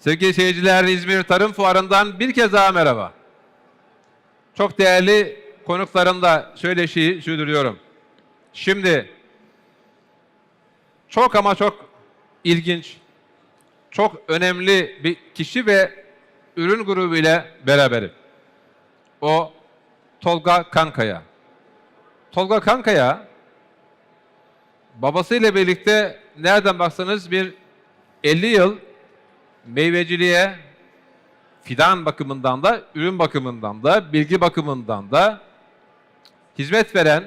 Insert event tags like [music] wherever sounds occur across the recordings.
Sevgili seyirciler İzmir Tarım Fuarı'ndan bir kez daha merhaba. Çok değerli konuklarımla söyleşiyi sürdürüyorum. Şimdi çok ama çok ilginç, çok önemli bir kişi ve ürün grubu ile beraberim. O Tolga Kankaya. Tolga Kankaya babasıyla birlikte nereden baksanız bir 50 yıl meyveciliğe fidan bakımından da, ürün bakımından da, bilgi bakımından da hizmet veren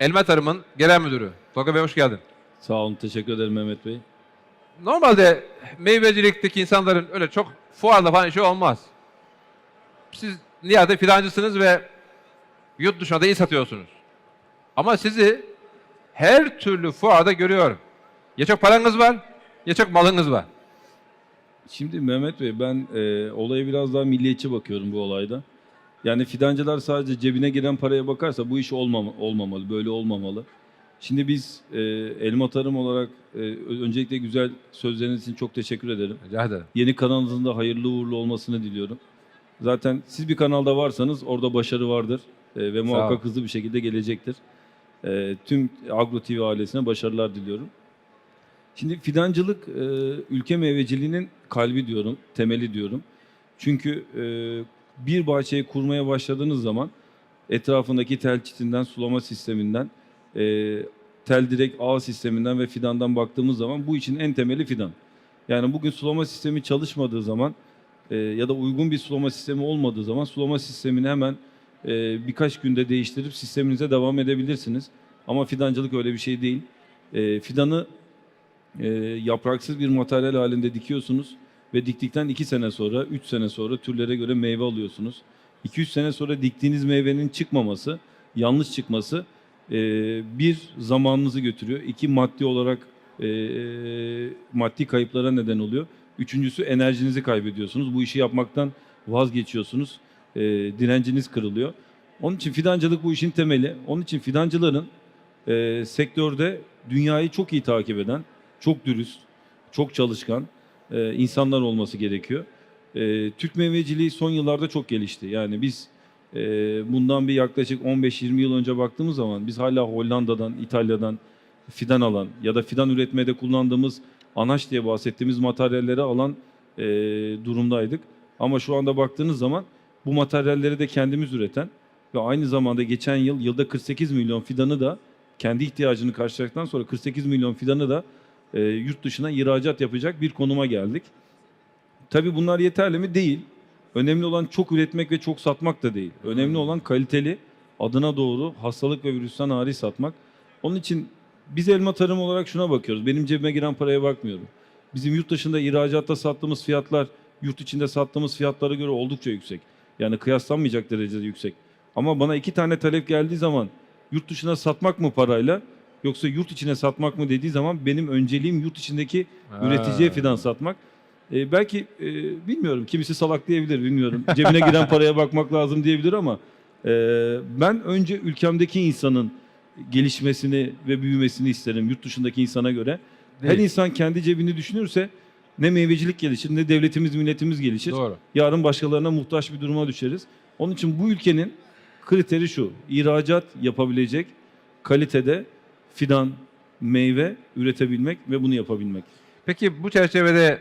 Elma Tarım'ın genel müdürü. Tolga Bey hoş geldin. Sağ olun, teşekkür ederim Mehmet Bey. Normalde meyvecilikteki insanların öyle çok fuarla falan işi olmaz. Siz nihayet fidancısınız ve yurt dışına da iyi satıyorsunuz. Ama sizi her türlü fuarda görüyorum. Ya çok paranız var ya çok malınız var. Şimdi Mehmet Bey ben e, olaya biraz daha milliyetçi bakıyorum bu olayda. Yani fidancılar sadece cebine giren paraya bakarsa bu iş olmama, olmamalı, böyle olmamalı. Şimdi biz e, Elma Tarım olarak e, öncelikle güzel sözleriniz için çok teşekkür ederim. Rica ederim. Yeni kanalınızın da hayırlı uğurlu olmasını diliyorum. Zaten siz bir kanalda varsanız orada başarı vardır e, ve muhakkak hızlı bir şekilde gelecektir. E, tüm Agro TV ailesine başarılar diliyorum. Şimdi fidancılık e, ülke meyveciliğinin kalbi diyorum, temeli diyorum. Çünkü e, bir bahçeyi kurmaya başladığınız zaman etrafındaki tel çitinden, sulama sisteminden, e, tel direk ağ sisteminden ve fidandan baktığımız zaman bu için en temeli fidan. Yani bugün sulama sistemi çalışmadığı zaman e, ya da uygun bir sulama sistemi olmadığı zaman sulama sistemini hemen e, birkaç günde değiştirip sisteminize devam edebilirsiniz. Ama fidancılık öyle bir şey değil. E, fidanı e, yapraksız bir materyal halinde dikiyorsunuz ve diktikten 2 sene sonra, 3 sene sonra türlere göre meyve alıyorsunuz. 2-3 sene sonra diktiğiniz meyvenin çıkmaması, yanlış çıkması e, bir zamanınızı götürüyor. İki maddi olarak e, maddi kayıplara neden oluyor. Üçüncüsü enerjinizi kaybediyorsunuz. Bu işi yapmaktan vazgeçiyorsunuz. E, direnciniz kırılıyor. Onun için fidancılık bu işin temeli. Onun için fidancıların e, sektörde dünyayı çok iyi takip eden, çok dürüst, çok çalışkan e, insanlar olması gerekiyor. E, Türk meyveciliği son yıllarda çok gelişti. Yani biz e, bundan bir yaklaşık 15-20 yıl önce baktığımız zaman biz hala Hollanda'dan, İtalya'dan fidan alan ya da fidan üretmede kullandığımız anaç diye bahsettiğimiz materyalleri alan e, durumdaydık. Ama şu anda baktığınız zaman bu materyalleri de kendimiz üreten ve aynı zamanda geçen yıl yılda 48 milyon fidanı da kendi ihtiyacını karşıladıktan sonra 48 milyon fidanı da e, yurt dışına ihracat yapacak bir konuma geldik. Tabii bunlar yeterli mi? Değil. Önemli olan çok üretmek ve çok satmak da değil. Önemli olan kaliteli, adına doğru hastalık ve virüsten hariç satmak. Onun için biz elma tarım olarak şuna bakıyoruz. Benim cebime giren paraya bakmıyorum. Bizim yurt dışında ihracatta sattığımız fiyatlar yurt içinde sattığımız fiyatlara göre oldukça yüksek. Yani kıyaslanmayacak derecede yüksek. Ama bana iki tane talep geldiği zaman yurt dışına satmak mı parayla yoksa yurt içine satmak mı dediği zaman benim önceliğim yurt içindeki üreticiye Ha. fidan satmak. Ee, belki e, bilmiyorum kimisi salak diyebilir bilmiyorum. Cebine giren paraya bakmak lazım diyebilir ama e, ben önce ülkemdeki insanın gelişmesini ve büyümesini isterim yurt dışındaki insana göre. Her Değil. insan kendi cebini düşünürse ne meyvecilik gelişir ne devletimiz milletimiz gelişir. Doğru. Yarın başkalarına muhtaç bir duruma düşeriz. Onun için bu ülkenin kriteri şu. ihracat yapabilecek kalitede fidan, meyve üretebilmek ve bunu yapabilmek. Peki bu çerçevede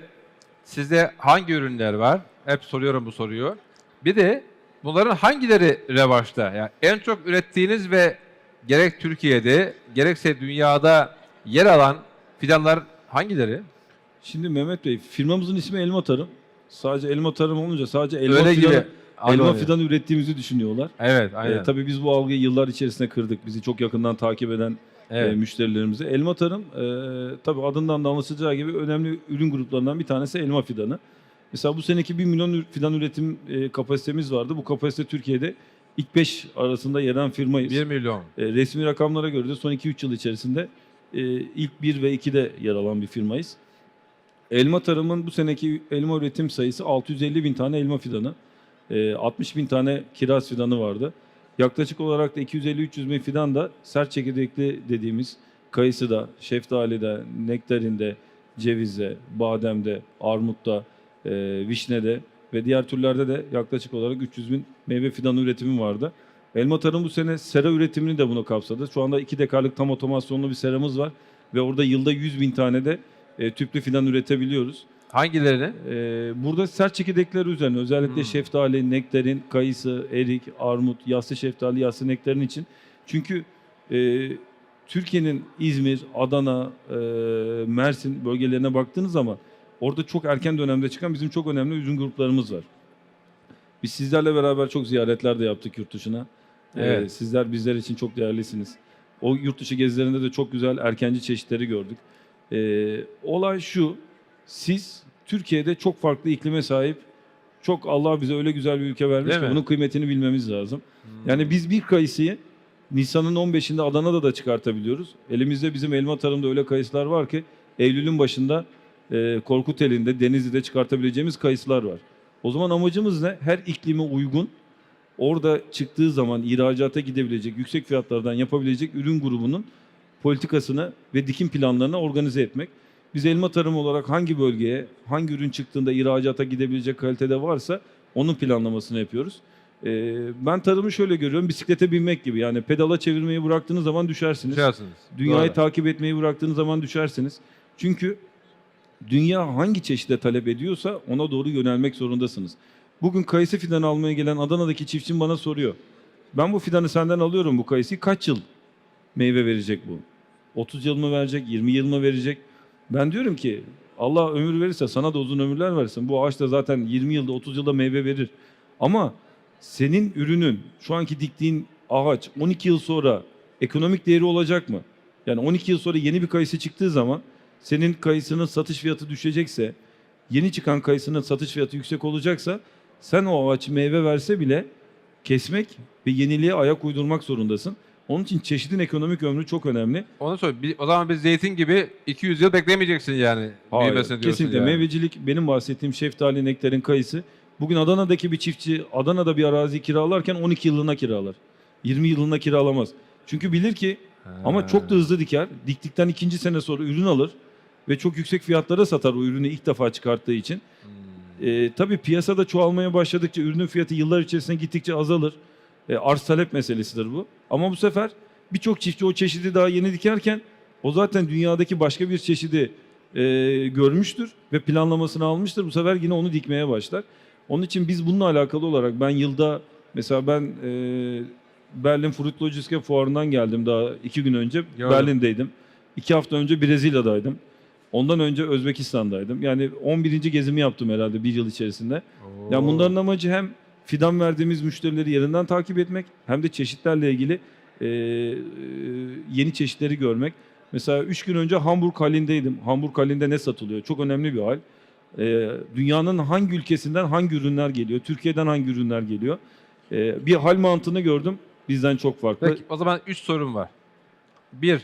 sizde hangi ürünler var? Hep soruyorum bu soruyu. Bir de bunların hangileri revaçta? Yani en çok ürettiğiniz ve gerek Türkiye'de gerekse dünyada yer alan fidanlar hangileri? Şimdi Mehmet Bey firmamızın ismi Elma Tarım. Sadece elma tarım olunca sadece elma Öyle gibi. Elma algılanıyor. fidanı ürettiğimizi düşünüyorlar. Evet, Ee, aynen. tabii biz bu algıyı yıllar içerisinde kırdık. Bizi çok yakından takip eden evet. e, müşterilerimize. Elma tarım e, tabii adından da anlaşılacağı gibi önemli ürün gruplarından bir tanesi elma fidanı. Mesela bu seneki 1 milyon fidan üretim e, kapasitemiz vardı. Bu kapasite Türkiye'de ilk 5 arasında yer alan firmayız. 1 milyon. E, resmi rakamlara göre de son 2-3 yıl içerisinde e, ilk 1 ve 2'de yer alan bir firmayız. Elma tarımın bu seneki elma üretim sayısı 650 bin tane elma fidanı. E, 60 bin tane kiraz fidanı vardı. Yaklaşık olarak da 250-300 bin fidan da sert çekirdekli dediğimiz kayısıda, şeftalide, nektarinde, cevizde, bademde, armutta, e, vişnede ve diğer türlerde de yaklaşık olarak 300 bin meyve fidanı üretimi vardı. Elma Tarım bu sene sera üretimini de bunu kapsadı. Şu anda 2 dekarlık tam otomasyonlu bir seramız var ve orada yılda 100 bin tane de e, tüplü fidan üretebiliyoruz. Hangilerini? Ee, burada sert çekirdekler üzerine özellikle Hmm. şeftali, nektarin, kayısı, erik, armut, yassı şeftali, yassı nektarin için. Çünkü e, Türkiye'nin İzmir, Adana, e, Mersin bölgelerine baktığınız zaman orada çok erken dönemde çıkan bizim çok önemli ürün gruplarımız var. Biz sizlerle beraber çok ziyaretler de yaptık yurt dışına. Ee, Evet. sizler bizler için çok değerlisiniz. O yurt dışı gezilerinde de çok güzel erkenci çeşitleri gördük. Ee, olay şu, siz Türkiye'de çok farklı iklime sahip, çok Allah bize öyle güzel bir ülke vermiş Değil ki mi? bunun kıymetini bilmemiz lazım. Yani biz bir kayısıyı Nisan'ın 15'inde Adana'da da çıkartabiliyoruz. Elimizde bizim elma tarımda öyle kayısılar var ki Eylül'ün başında e, Korkuteli'nde, Denizli'de çıkartabileceğimiz kayısılar var. O zaman amacımız ne? Her iklime uygun, orada çıktığı zaman ihracata gidebilecek, yüksek fiyatlardan yapabilecek ürün grubunun politikasını ve dikim planlarını organize etmek. Biz elma tarımı olarak hangi bölgeye, hangi ürün çıktığında ihracata gidebilecek kalitede varsa onun planlamasını yapıyoruz. Ee, ben tarımı şöyle görüyorum, bisiklete binmek gibi. Yani pedala çevirmeyi bıraktığınız zaman düşersiniz. Düşersiniz. Dünyayı Doğru. takip etmeyi bıraktığınız zaman düşersiniz. Çünkü dünya hangi çeşide talep ediyorsa ona doğru yönelmek zorundasınız. Bugün kayısı fidanı almaya gelen Adana'daki çiftçim bana soruyor. Ben bu fidanı senden alıyorum bu kayısıyı. Kaç yıl meyve verecek bu? 30 yıl mı verecek? 20 yıl mı verecek? Ben diyorum ki Allah ömür verirse sana da uzun ömürler versin. Bu ağaç da zaten 20 yılda 30 yılda meyve verir. Ama senin ürünün şu anki diktiğin ağaç 12 yıl sonra ekonomik değeri olacak mı? Yani 12 yıl sonra yeni bir kayısı çıktığı zaman senin kayısının satış fiyatı düşecekse, yeni çıkan kayısının satış fiyatı yüksek olacaksa sen o ağaç meyve verse bile kesmek ve yeniliğe ayak uydurmak zorundasın. Onun için çeşidin ekonomik ömrü çok önemli. Onu söyle. Bir- O zaman biz zeytin gibi 200 yıl beklemeyeceksin yani. Hayır, büyümesini diyorsun kesinlikle yani. meyvecilik benim bahsettiğim şeftali, nektarin, kayısı. Bugün Adana'daki bir çiftçi Adana'da bir arazi kiralarken 12 yılına kiralar. 20 yılına kiralamaz. Çünkü bilir ki ama çok da hızlı diker. Diktikten ikinci sene sonra ürün alır ve çok yüksek fiyatlara satar o ürünü ilk defa çıkarttığı için. Hmm. E, tabii piyasada çoğalmaya başladıkça ürünün fiyatı yıllar içerisinde gittikçe azalır. E, arz talep meselesidir bu. Ama bu sefer birçok çiftçi o çeşidi daha yeni dikerken o zaten dünyadaki başka bir çeşidi e, görmüştür ve planlamasını almıştır. Bu sefer yine onu dikmeye başlar. Onun için biz bununla alakalı olarak ben yılda mesela ben e, Berlin Fruit Logistika fuarından geldim daha iki gün önce. Gördüm. Berlin'deydim. İki hafta önce Brezilya'daydım. Ondan önce Özbekistan'daydım. Yani 11. gezimi yaptım herhalde bir yıl içerisinde. Oo. Yani bunların amacı hem fidan verdiğimiz müşterileri yerinden takip etmek hem de çeşitlerle ilgili e, yeni çeşitleri görmek. Mesela 3 gün önce Hamburg halindeydim. Hamburg halinde ne satılıyor? Çok önemli bir hal. E, dünyanın hangi ülkesinden hangi ürünler geliyor? Türkiye'den hangi ürünler geliyor? E, bir hal mantığını gördüm. Bizden çok farklı. Peki o zaman 3 sorum var. Bir,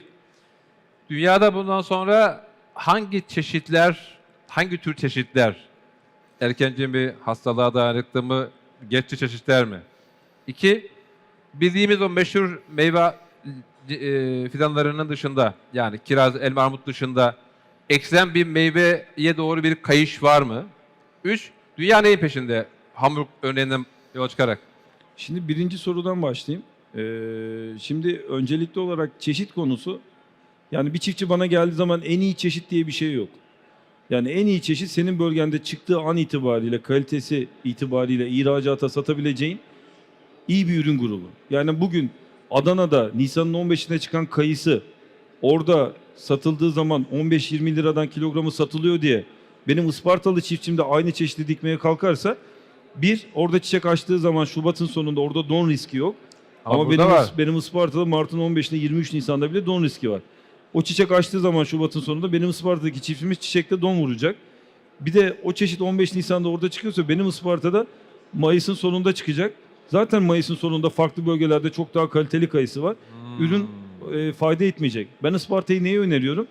dünyada bundan sonra hangi çeşitler, hangi tür çeşitler erkenci mi, hastalığa dayanıklı mı, geçici çeşitler mi? İki, bildiğimiz o meşhur meyve e, fidanlarının dışında yani kiraz, elma, armut dışında eksen bir meyveye doğru bir kayış var mı? Üç, dünya neyin peşinde? Hamburg örneğinden yola çıkarak. Şimdi birinci sorudan başlayayım. Ee, şimdi öncelikli olarak çeşit konusu yani bir çiftçi bana geldiği zaman en iyi çeşit diye bir şey yok. Yani en iyi çeşit senin bölgende çıktığı an itibariyle, kalitesi itibariyle ihracata satabileceğin iyi bir ürün grubu. Yani bugün Adana'da Nisan'ın 15'ine çıkan kayısı orada satıldığı zaman 15-20 liradan kilogramı satılıyor diye benim Ispartalı çiftçim de aynı çeşidi dikmeye kalkarsa bir, orada çiçek açtığı zaman Şubat'ın sonunda orada don riski yok. Ama, Ama, benim, var. benim Isparta'da Mart'ın 15'inde 23 Nisan'da bile don riski var. O çiçek açtığı zaman Şubat'ın sonunda benim Isparta'daki çiftimiz çiçekte don vuracak. Bir de o çeşit 15 Nisan'da orada çıkıyorsa benim Isparta'da Mayıs'ın sonunda çıkacak. Zaten Mayıs'ın sonunda farklı bölgelerde çok daha kaliteli kayısı var. Hmm. Ürün e, fayda etmeyecek. Ben Isparta'yı neye öneriyorum?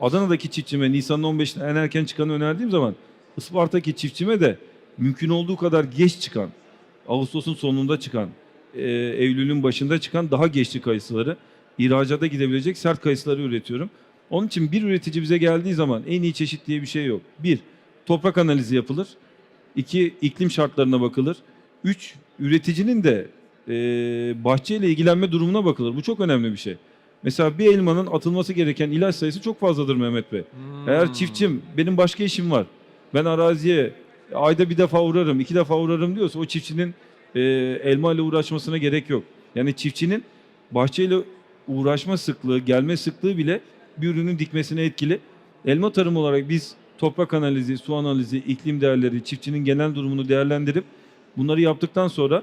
Adana'daki çiftçime Nisan'ın 15'inde en erken çıkanı önerdiğim zaman Isparta'daki çiftçime de mümkün olduğu kadar geç çıkan, Ağustos'un sonunda çıkan, e, Eylül'ün başında çıkan daha geçli kayısıları, ihracata gidebilecek sert kayısıları üretiyorum. Onun için bir üretici bize geldiği zaman en iyi çeşit diye bir şey yok. Bir, toprak analizi yapılır. İki, iklim şartlarına bakılır. Üç, üreticinin de e, bahçeyle ilgilenme durumuna bakılır. Bu çok önemli bir şey. Mesela bir elmanın atılması gereken ilaç sayısı çok fazladır Mehmet Bey. Hmm. Eğer çiftçim benim başka işim var. Ben araziye ayda bir defa uğrarım, iki defa uğrarım diyorsa o çiftçinin e, elma ile uğraşmasına gerek yok. Yani çiftçinin bahçeyle uğraşma sıklığı, gelme sıklığı bile bir ürünün dikmesine etkili. Elma tarım olarak biz toprak analizi, su analizi, iklim değerleri, çiftçinin genel durumunu değerlendirip bunları yaptıktan sonra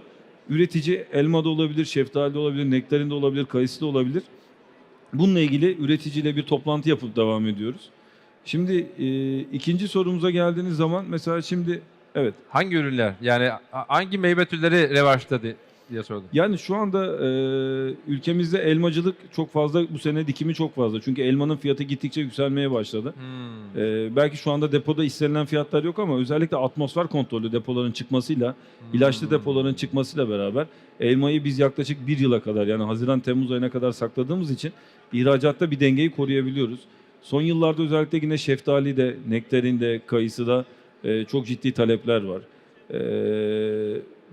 üretici elma da olabilir, şeftali de olabilir, nektarin de olabilir, kayısı da olabilir. Bununla ilgili üreticiyle bir toplantı yapıp devam ediyoruz. Şimdi e, ikinci sorumuza geldiğiniz zaman mesela şimdi evet Hangi ürünler? Yani ha- hangi meyve türleri revaçta di- diye sordum. yani şu anda e, ülkemizde elmacılık çok fazla bu sene dikimi çok fazla. Çünkü elmanın fiyatı gittikçe yükselmeye başladı. Hmm. E, belki şu anda depoda istenilen fiyatlar yok ama özellikle atmosfer kontrolü depoların çıkmasıyla, ilaçlı Hmm. depoların çıkmasıyla beraber elmayı biz yaklaşık bir yıla kadar yani Haziran-Temmuz ayına kadar sakladığımız için ihracatta bir dengeyi koruyabiliyoruz. Son yıllarda özellikle yine şeftali de, nektarin de, kayısı da e, çok ciddi talepler var. E,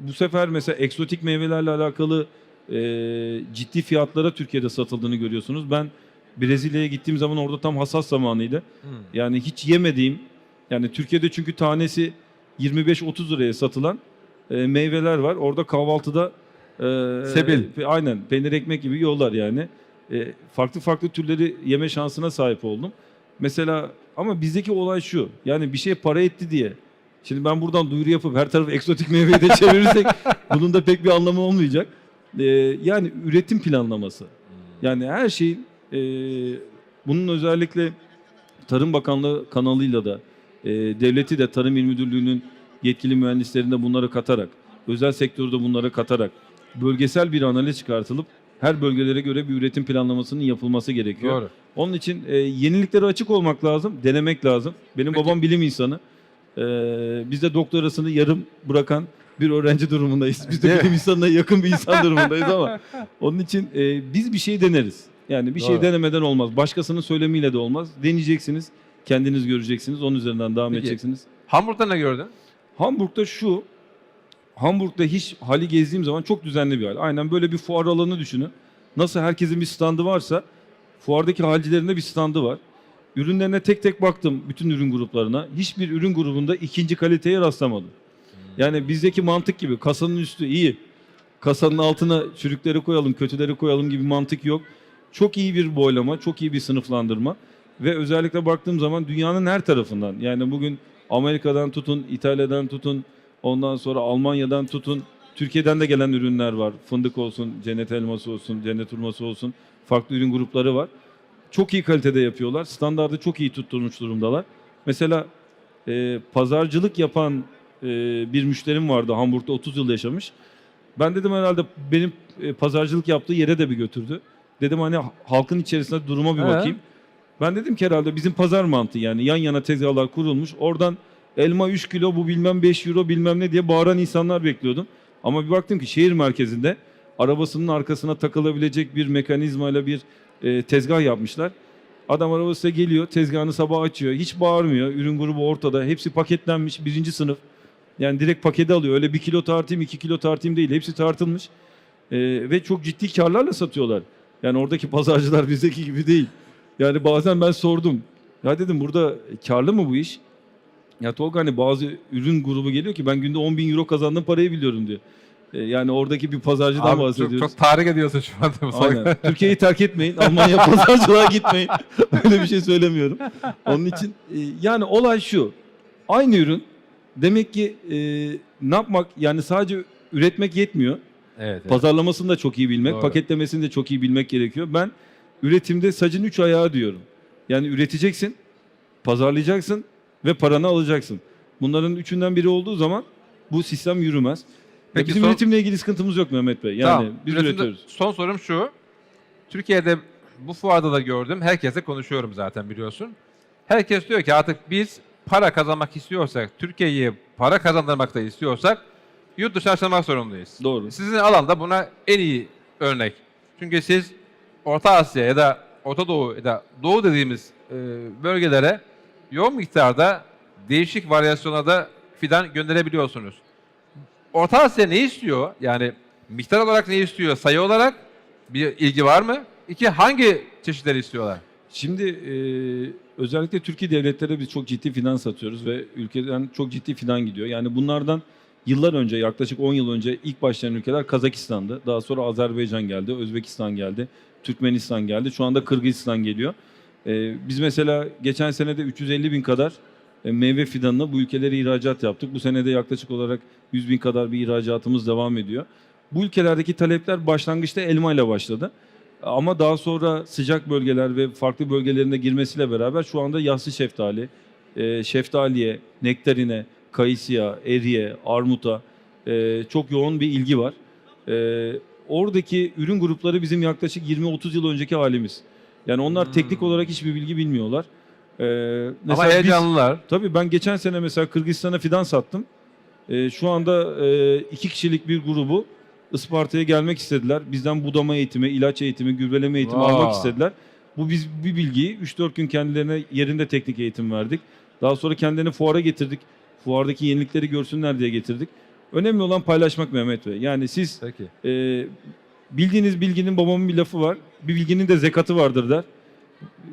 bu sefer mesela eksotik meyvelerle alakalı e, ciddi fiyatlara Türkiye'de satıldığını görüyorsunuz. Ben Brezilya'ya gittiğim zaman orada tam hasat zamanıydı. Hmm. Yani hiç yemediğim, yani Türkiye'de çünkü tanesi 25-30 liraya satılan e, meyveler var. Orada kahvaltıda e, Sebil. e, aynen peynir ekmek gibi yiyorlar yani. E, farklı farklı türleri yeme şansına sahip oldum. Mesela ama bizdeki olay şu. Yani bir şey para etti diye. Şimdi ben buradan duyuru yapıp her tarafı eksotik meyveye de çevirirsek [laughs] bunun da pek bir anlamı olmayacak. E, yani üretim planlaması. Yani her şeyin e, bunun özellikle Tarım Bakanlığı kanalıyla da e, devleti de Tarım İl Müdürlüğü'nün yetkili mühendislerini de bunları katarak, özel sektörü de bunları katarak bölgesel bir analiz çıkartılıp her bölgelere göre bir üretim planlamasının yapılması gerekiyor. Doğru. Onun için e, yeniliklere açık olmak lazım, denemek lazım. Benim Peki. babam bilim insanı. E, biz de doktorasını yarım bırakan bir öğrenci durumundayız. Biz de bilim insanına yakın bir insan [laughs] durumundayız ama onun için e, biz bir şey deneriz. Yani bir şey Doğru. denemeden olmaz. Başkasının söylemiyle de olmaz. Deneyeceksiniz, kendiniz göreceksiniz, onun üzerinden devam Peki. edeceksiniz. Hamburg'da ne gördün? Hamburg'da şu, Hamburg'da hiç hali gezdiğim zaman çok düzenli bir hal. Aynen böyle bir fuar alanı düşünün. Nasıl herkesin bir standı varsa fuardaki halcilerin de bir standı var. Ürünlerine tek tek baktım bütün ürün gruplarına. Hiçbir ürün grubunda ikinci kaliteye rastlamadım. Yani bizdeki mantık gibi kasanın üstü iyi. Kasanın altına çürükleri koyalım, kötüleri koyalım gibi mantık yok. Çok iyi bir boylama, çok iyi bir sınıflandırma ve özellikle baktığım zaman dünyanın her tarafından yani bugün Amerika'dan tutun, İtalya'dan tutun, ondan sonra Almanya'dan tutun, Türkiye'den de gelen ürünler var. Fındık olsun, cennet elması olsun, cennet hurması olsun. Farklı ürün grupları var. Çok iyi kalitede yapıyorlar. Standardı çok iyi tutturmuş durumdalar. Mesela e, pazarcılık yapan e, bir müşterim vardı Hamburg'da 30 yıl yaşamış. Ben dedim herhalde benim e, pazarcılık yaptığı yere de bir götürdü. Dedim hani halkın içerisinde duruma bir He. bakayım. Ben dedim ki herhalde bizim pazar mantığı yani yan yana tezgahlar kurulmuş. Oradan elma 3 kilo bu bilmem 5 euro bilmem ne diye bağıran insanlar bekliyordum. Ama bir baktım ki şehir merkezinde arabasının arkasına takılabilecek bir mekanizmayla bir e, tezgah yapmışlar. Adam arabasına geliyor, tezgahını sabah açıyor. Hiç bağırmıyor. Ürün grubu ortada. Hepsi paketlenmiş. Birinci sınıf. Yani direkt paketi alıyor. Öyle bir kilo tartayım, iki kilo tartayım değil. Hepsi tartılmış. E, ve çok ciddi karlarla satıyorlar. Yani oradaki [laughs] pazarcılar bizdeki gibi değil. Yani bazen ben sordum. Ya dedim burada karlı mı bu iş? Ya Tolga hani bazı ürün grubu geliyor ki ben günde 10 bin euro kazandığım parayı biliyorum diyor. E, yani oradaki bir pazarcıdan Abi çok, bahsediyoruz. çok tahrik ediyorsun şu anda. Aynen. [laughs] Türkiye'yi terk etmeyin. Almanya [laughs] pazarcılığa gitmeyin. [laughs] Öyle bir şey söylemiyorum. Onun için e, yani olay şu. Aynı ürün demek ki e, ne yapmak yani sadece üretmek yetmiyor. Evet. evet. Pazarlamasını da çok iyi bilmek, Doğru. paketlemesini de çok iyi bilmek gerekiyor. Ben üretimde sacın üç ayağı diyorum. Yani üreteceksin, pazarlayacaksın ve paranı alacaksın. Bunların üçünden biri olduğu zaman bu sistem yürümez. Peki Bizim son- üretimle ilgili sıkıntımız yok Mehmet Bey. Yani Tamam. biz Üretimde üretiyoruz. Son sorum şu. Türkiye'de bu fuarda da gördüm. Herkese konuşuyorum zaten biliyorsun. Herkes diyor ki artık biz para kazanmak istiyorsak, Türkiye'yi para kazandırmak da istiyorsak yurt dışına açılmak zorundayız. Doğru. Sizin alanda buna en iyi örnek. Çünkü siz Orta Asya ya da Orta Doğu ya da Doğu dediğimiz e, bölgelere yoğun miktarda değişik varyasyonlarda fidan gönderebiliyorsunuz. Orta Asya ne istiyor? Yani miktar olarak ne istiyor? Sayı olarak bir ilgi var mı? İki, hangi çeşitleri istiyorlar? Şimdi e, özellikle Türkiye devletlere biz çok ciddi finans satıyoruz ve ülkeden çok ciddi fidan gidiyor. Yani bunlardan yıllar önce yaklaşık 10 yıl önce ilk başlayan ülkeler Kazakistan'dı. Daha sonra Azerbaycan geldi, Özbekistan geldi, Türkmenistan geldi. Şu anda Kırgızistan geliyor. E, biz mesela geçen senede 350 bin kadar meyve fidanına bu ülkelere ihracat yaptık. Bu senede yaklaşık olarak 100 bin kadar bir ihracatımız devam ediyor. Bu ülkelerdeki talepler başlangıçta elma ile başladı. Ama daha sonra sıcak bölgeler ve farklı bölgelerine girmesiyle beraber şu anda yassı şeftali, e, şeftaliye, nektarine, kayısıya, eriye, armuta e, çok yoğun bir ilgi var. E, oradaki ürün grupları bizim yaklaşık 20-30 yıl önceki halimiz. Yani onlar Hmm. teknik olarak hiçbir bilgi bilmiyorlar. E, Ama mesela biz- heyecanlılar. Tabii ben geçen sene mesela Kırgızistan'a fidan sattım. Ee, şu anda e, iki kişilik bir grubu Isparta'ya gelmek istediler. Bizden budama eğitimi, ilaç eğitimi, gübreleme eğitimi Vay. almak istediler. Bu biz bir bilgiyi 3-4 gün kendilerine yerinde teknik eğitim verdik. Daha sonra kendilerini fuara getirdik. Fuardaki yenilikleri görsünler diye getirdik. Önemli olan paylaşmak Mehmet Bey. Yani siz Peki. e, bildiğiniz bilginin babamın bir lafı var. Bir bilginin de zekatı vardır der.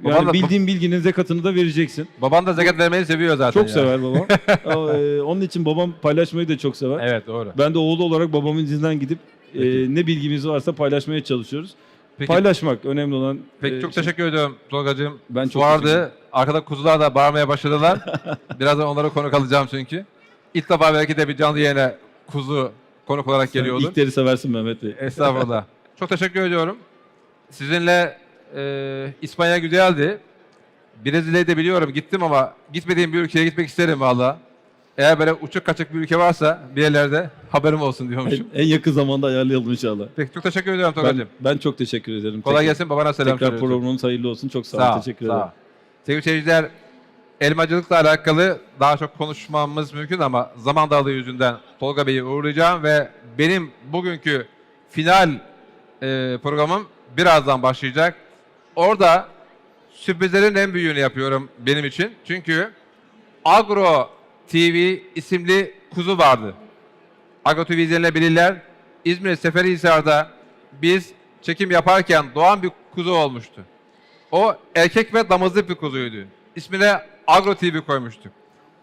Baban Yani da- bildiğin bilginin zekatını da vereceksin. Baban da zekat vermeyi seviyor zaten. Çok ya. sever babam. [laughs] Ama, e, onun için babam paylaşmayı da çok sever. Evet doğru. Ben de oğlu olarak babamın izinden gidip e, Peki. ne bilgimiz varsa paylaşmaya çalışıyoruz. Peki, Paylaşmak önemli olan. peki e, çok şey. teşekkür ediyorum Tolga'cığım. Ben çok teşekkür vardı. Arkada kuzular da bağırmaya başladılar. [laughs] Birazdan onlara konuk alacağım çünkü. İlk defa belki de bir canlı yayına kuzu konuk olarak Sen geliyordum. İlkleri seversin Mehmet Bey. Estağfurullah. [laughs] Çok teşekkür ediyorum. Sizinle e, İspanya güzeldi. Brezilya'yı da biliyorum gittim ama gitmediğim bir ülkeye gitmek isterim valla. Eğer böyle uçuk kaçık bir ülke varsa bir yerlerde haberim olsun En, diyormuşum. en yakın zamanda ayarlayalım inşallah. Peki çok teşekkür ediyorum Ben, Tolga'cığım. ben çok teşekkür ederim. Kolay Tekrar- gelsin babana selam Tekrar programımız hayırlı olsun. Çok sağ, Sağ olun. ol, Teşekkür sağ ederim. Sevgili seyirciler, elmacılıkla alakalı daha çok konuşmamız mümkün ama zaman darlığı yüzünden Tolga Bey'i uğurlayacağım ve benim bugünkü final e, programım birazdan başlayacak. Orada sürprizlerin en büyüğünü yapıyorum benim için. Çünkü Agro TV isimli kuzu vardı. Agro TV izlenebilirler. İzmir Seferihisar'da biz çekim yaparken doğan bir kuzu olmuştu. O erkek ve damızlık bir kuzuydu. İsmine Agro TV koymuştuk.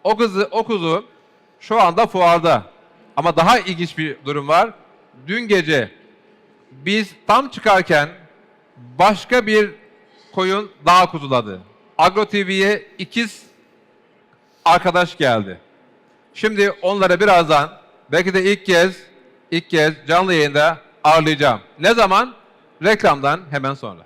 O kuzu, o kuzu şu anda fuarda. Ama daha ilginç bir durum var. Dün gece biz tam çıkarken başka bir koyun daha kuzuladı. Agro TV'ye ikiz arkadaş geldi. Şimdi onları birazdan belki de ilk kez ilk kez canlı yayında ağırlayacağım. Ne zaman? Reklamdan hemen sonra.